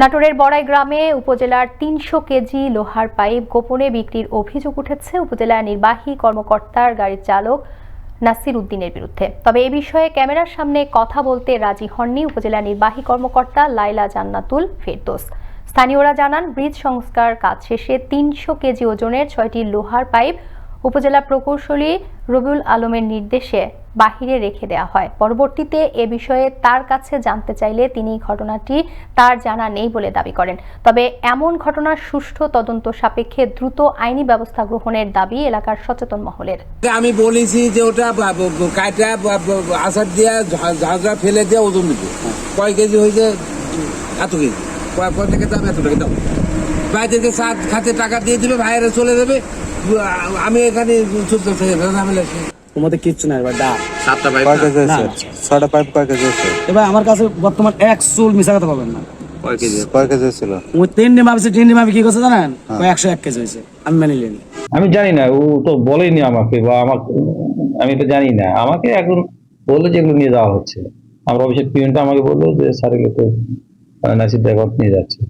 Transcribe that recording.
নাটোরের বড়াই গ্রামে উপজেলার তিনশো কেজি লোহার পাইপ গোপনে বিক্রির অভিযোগ উঠেছে উপজেলা নির্বাহী কর্মকর্তার গাড়ির চালক নাসির উদ্দিনের বিরুদ্ধে। তবে এ বিষয়ে ক্যামেরার সামনে কথা বলতে রাজি হননি উপজেলা নির্বাহী কর্মকর্তা লাইলা জান্নাতুল ফেরদোস। স্থানীয়রা জানান, ব্রিজ সংস্কার কাজ শেষে তিনশো কেজি ওজনের ছয়টি লোহার পাইপ উপজেলা প্রকৌশলী রবিউল আলমের নির্দেশে বাহিরে রেখে দেওয়া হয়। পরবর্তীতে এ বিষয়ে তার কাছে জানতে চাইলে তিনি ঘটনাটি তার জানা নেই বলে দাবি করেন। তবে এমন ঘটনার সুষ্ঠু তদন্ত সাপেক্ষে দ্রুত আইনি ব্যবস্থা গ্রহণের দাবি এলাকার সচেতন মহলের। আমি বলেছি যে ওটা কাটা আসার দিয়া ঝাঁঝরা ফেলে দিয়ে ওজন দিতে কয় কেজি হয়েছে? এত কেজি। কয় দাম এত? টাকা ভাইদেরকে সাত খাতে টাকা দিয়ে দিবে ভাইয়েরা চলে যাবে। আমি এখানে চুপ থেকে ঝামেলা তোমাদের কিচ্ছু নাই এবার ডাক সাতটা ভাই কয় কেজি আছে? ছয়টা পাইপ কয় কেজি আছে? এবার আমার কাছে বর্তমান এক চুল মিশা কথা পাবেন না। কয় কেজি? কয় কেজি ছিল ওই তিন ডিম ভাবছে তিন ডিম আমি কি করছে জানেন? ওই একশো এক কেজি হয়েছে। আমি মেনে নিলাম আমি জানি না ও তো বলেনি আমাকে বা আমার আমি তো জানি না। আমাকে এখন বলল যে এগুলো নিয়ে যাওয়া হচ্ছে। আমার অফিসের পিয়নটা আমাকে বলল যে স্যার এগুলো তো নাসির নিয়ে যাচ্ছে।